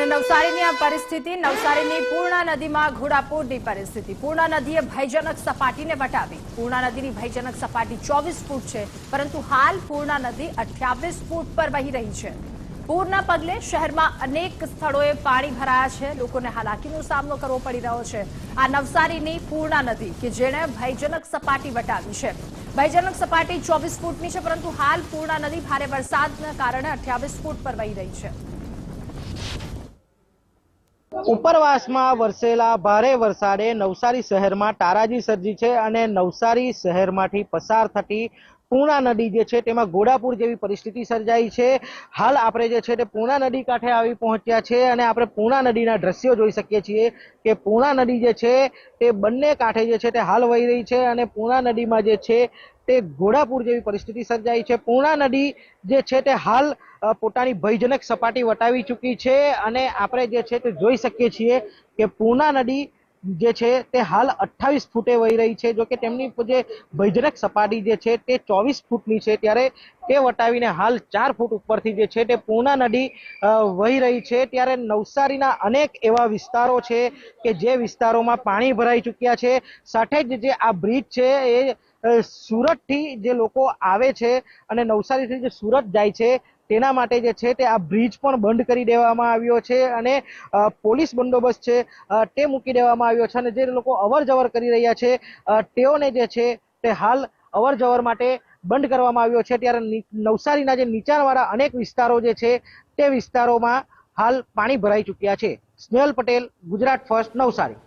અને નવસારીની આ પરિસ્થિતિ, નવસારીની પૂર્ણા નદીમાં ઘોડાપૂરની પરિસ્થિતિ. પૂર્ણા નદીએ ભયજનક સપાટીને વટાવી. પૂર્ણા નદીની ભયજનક સપાટી ચોવીસ ફૂટ છે, પરંતુ હાલ પૂર્ણા નદી અઠ્યાવીસ ફૂટ પર વહી રહી છે. પૂરના પગલે શહેરમાં અનેક સ્થળોએ પાણી ભરાયા છે. લોકોને હાલાકીનો સામનો કરવો પડી રહ્યો છે. આ નવસારીની પૂર્ણા નદી, કે જેણે ભયજનક સપાટી વટાવી છે. ભયજનક સપાટી ચોવીસ ફૂટની છે, પરંતુ હાલ પૂર્ણા નદી ભારે વરસાદના કારણે અઠ્યાવીસ ફૂટ પર વહી રહી છે. ઉપરવાસમાં વરસેલા ભારે વરસાદે નવસારી શહેરમાં તારાજી સર્જી છે અને નવસારી શહેરમાંથી પસાર થતી પૂર્ણા નદી જે છે તેમાં ઘોડાપુર જેવી પરિસ્થિતિ સર્જાઈ છે. હાલ આપણે જે છે તે પૂર્ણા નદી કાંઠે આવી પહોંચ્યા છે અને આપણે પૂર્ણા નદીના દ્રશ્યો જોઈ શકીએ છીએ કે પૂર્ણા નદી જે છે તે બંને કાંઠે જે છે તે હાલ વહી રહી છે અને પૂર્ણા નદીમાં જે છે તે ઘોડાપુર જેવી પરિસ્થિતિ સર્જાઈ છે. પૂર્ણા નદી જે છે તે હાલ પોતાની ભયજનક સપાટી વટાવી ચૂકી છે અને આપણે જે છે તે જોઈ શકીએ છીએ કે પૂર્ણા નદી જે છે તે હાલ અઠ્ઠાવીસ ફૂટે વહી રહી છે. જો કે તેમની જે ભયજનક સપાટી જે છે તે ચોવીસ ફૂટની છે. ત્યારે તે વટાવીને હાલ ચાર ફૂટ ઉપરથી જે છે તે પૂર્ણા નદી વહી રહી છે. ત્યારે નવસારીના અનેક એવા વિસ્તારો છે કે જે વિસ્તારોમાં પાણી ભરાઈ ચૂક્યા છે. સાથે જ જે આ બ્રિજ છે એ સુરતથી જે લોકો આવે છે અને નવસારીથી જે સુરત જાય છે, તેના માટે જે છે તે આ બ્રિજ પણ બંધ કરી દેવામાં આવ્યો છે અને પોલીસ બંદોબસ્ત છે તે મૂકી દેવામાં આવ્યો છે અને જે લોકો અવર જવર કરી રહ્યા છે તેઓને જે છે તે હાલ અવર જવર માટે બંધ કરવામાં આવ્યો છે. ત્યારે નવસારીના જે નીચાણવાળા અનેક વિસ્તારો જે છે તે વિસ્તારોમાં હાલ પાણી ભરાઈ ચૂક્યા છે. સ્નેહલ પટેલ, ગુજરાત ફર્સ્ટ, નવસારી.